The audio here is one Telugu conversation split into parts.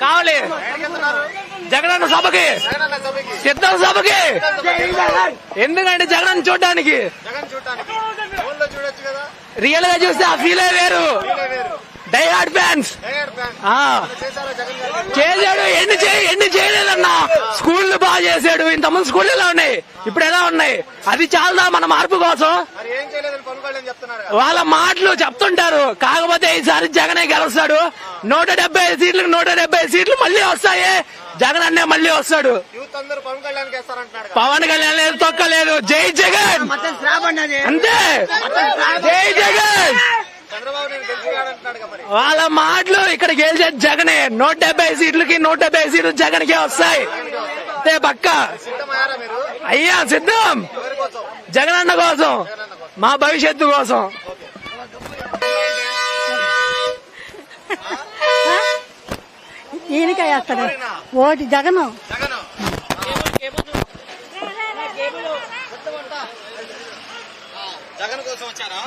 కావాలి. జగనన్న సభకి. సిద్ధం సభకి. ఎందుకంటే జగన్ చూడడానికి? రియల్గా చూస్తే ఆ ఫీలే వేరు. డై హార్డ్ ఫ్యాన్స్ చేశాడు. ఎన్ని చేయ ఎన్ని చేశాడు ఇంతకుముందు స్కూళ్ళు ఎలా ఉన్నాయి? ఇప్పుడు ఎలా ఉన్నాయి? అది చాలదా మన మార్పు కోసం? మరి ఏం చేయలేదని పవన్ కళ్యాణ్ చెప్తున్నారు కదా. వాళ్ళ మాటలు చెప్తుంటారు. కాకపోతే ఈసారి జగనే గెలుస్తాడు. నూట డెబ్బై ఐదు సీట్లకు నూట డెబ్బై ఐదు సీట్లు మళ్ళీ వస్తాయి. జగన్ అన్నే మళ్ళీ వస్తాడు. యూత్ అందరూ పవన్ కళ్యాణ్ లేదు తొక్కలేదు. జై జగన్! అంతే. జై జగన్! వాళ్ళ మాటలు ఇక్కడ గెలిచేది జగనే. నూట డెబ్బై సీట్లకి నూట డెబ్బై సీట్లు జగన్ కే వస్తాయి. అంతే పక్క అయ్యా సిద్ధం. ఎవరి కోసం జగనన్న కోసం. మా భవిష్యత్తు కోసం. ఈయనకే వేస్తాడు ఓటి జగను. జగన్ జగన్ కోసం వచ్చారా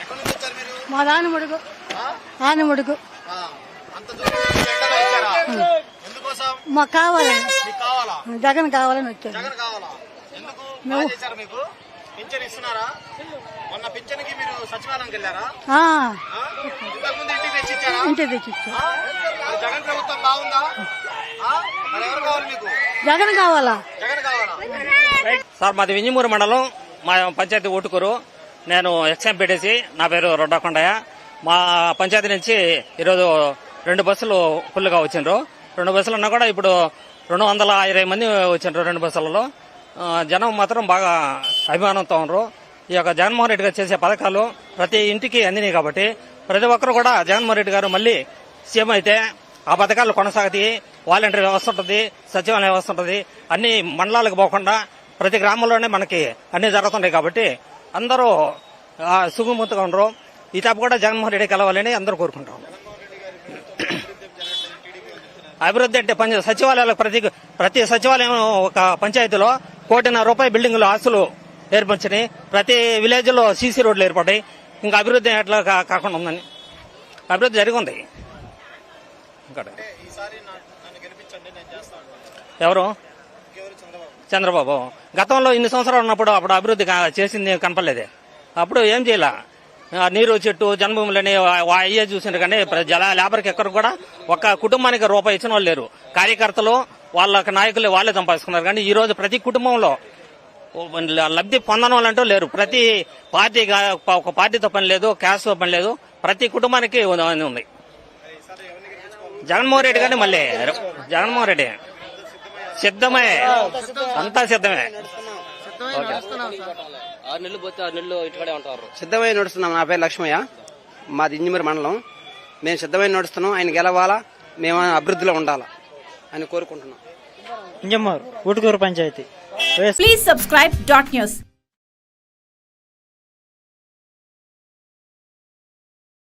ఎక్కడి నుంచి వచ్చారు మీరు మా నాన్నముడుగు నాన్నముడుగు ఆ, అంత దూరం నుంచి ఎండలో వచ్చారా? ఎందుకోసం? మాకు కావాలి మీకు కావాలా? జగన్ కావాలని వచ్చాడు. జగన్ కావాలా? ఎందుకు? బాగా చేశారు మీకు? పింఛన్ ఇస్తున్నారా? మొన్న పింఛన్కి మీరు సచివాలయంకి వెళ్ళారా? ఆ, ఆ? ఇంతకుముందు ఇంటికి తెచ్చి ఇచ్చారా ఇంటికి తెచ్చి ఇచ్చాడు. ఆ? మరి జగన్ ప్రభుత్వం బాగుందా? ఆ? మరి ఎవరు కావాలి మీకు? జగన్ కావాలా? జగన్ కావాలా? సార్ మాది వింజమూరు మండలం. మా పంచాయతీ ఊటుకూరు నేను ఎక్స్ఎం పెట్టేసి నా పేరు రొడ్డకొండయ్య. మా పంచాయతీ నుంచి ఈరోజు రెండు బస్సులు ఫుల్గా వచ్చిండ్రు. రెండు బస్సులు ఉన్నా కూడా ఇప్పుడు రెండు వందల ఇరవై మంది వచ్చిండ్రు రెండు బస్సులలో. జనం మాత్రం బాగా అభిమానంతో ఉన్నారు. ఈ యొక్క జగన్మోహన్ రెడ్డి గారు చేసే పథకాలు ప్రతి ఇంటికి అందినాయి కాబట్టి ప్రతి ఒక్కరు కూడా జగన్మోహన్ రెడ్డి గారు మళ్ళీ సీఎం అయితే ఆ పథకాలు కొనసాగుతాయి. వాలంటీర్ వ్యవస్థ ఉంటుంది సచివాలయ వ్యవస్థ ఉంటుంది. అన్ని మండలాలకు పోకుండా ప్రతి గ్రామంలోనే మనకి అన్ని జరుగుతుంటాయి కాబట్టి అందరూ ఆ, ఉండరు ఈ తప్ప కూడా జగన్మోహన్ రెడ్డి కలవాలని అందరూ కోరుకుంటాం అభివృద్ధి అంటే పంచ సచివాలయాలకు ప్రతి ప్రతి సచివాలయం ఒక పంచాయతీలో కోటిన్నర రూపాయల బిల్డింగ్లు ఆస్తులు ఏర్పరిచినాయి. ప్రతి విలేజ్లో సీసీ రోడ్లు ఏర్పడ్డాయి. ఇంకా అభివృద్ధి ఎట్లా కాకుండా ఉందని. అభివృద్ధి జరిగి ఉంది ఎవరు? చంద్రబాబు. గతంలో ఇన్ని సంవత్సరాలు ఉన్నప్పుడు అప్పుడు అభివృద్ధి చేసింది కనపడలేదే. అప్పుడు ఏం చేయాల? నీరు చెట్టు జన్మభూములని అయ్యే చూసిండ్రు కానీ జల లేబర్కి ఎక్కడ కూడా ఒక కుటుంబానికి రూపాయి ఇచ్చిన వాళ్ళు లేరు. కార్యకర్తలు వాళ్ళ నాయకులు వాళ్ళే సంపాదించుకున్నారు. కానీ ఈ రోజు ప్రతి కుటుంబంలో లబ్ధి పొందడం వాళ్ళంటూ లేరు. ప్రతి పార్టీ ఒక పార్టీతో పని లేదు క్యాస్ట్తో పని లేదు. ప్రతి కుటుంబానికి ఉంది. జగన్మోహన్ రెడ్డి కానీ మళ్ళీ. జగన్మోహన్ రెడ్డి. సిద్ధమే అంతా సిద్ధమే. ఆరు నెలలు పోతే ఆరు నెలలు ఇంటికాడే ఉంటారు. సిద్ధమై నడుస్తున్నాం. నా పేరు లక్ష్మయ్య. మాది ఇంజిమూరి మండలం. మేము సిద్ధమై నడుస్తున్నాం. ఆయన గెలవాలా? మేము అభివృద్ధిలో ఉండాలా? అని కోరుకుంటున్నాం. ఇంజమ్మూరు Utukuru panchayat. Please subscribe dot news.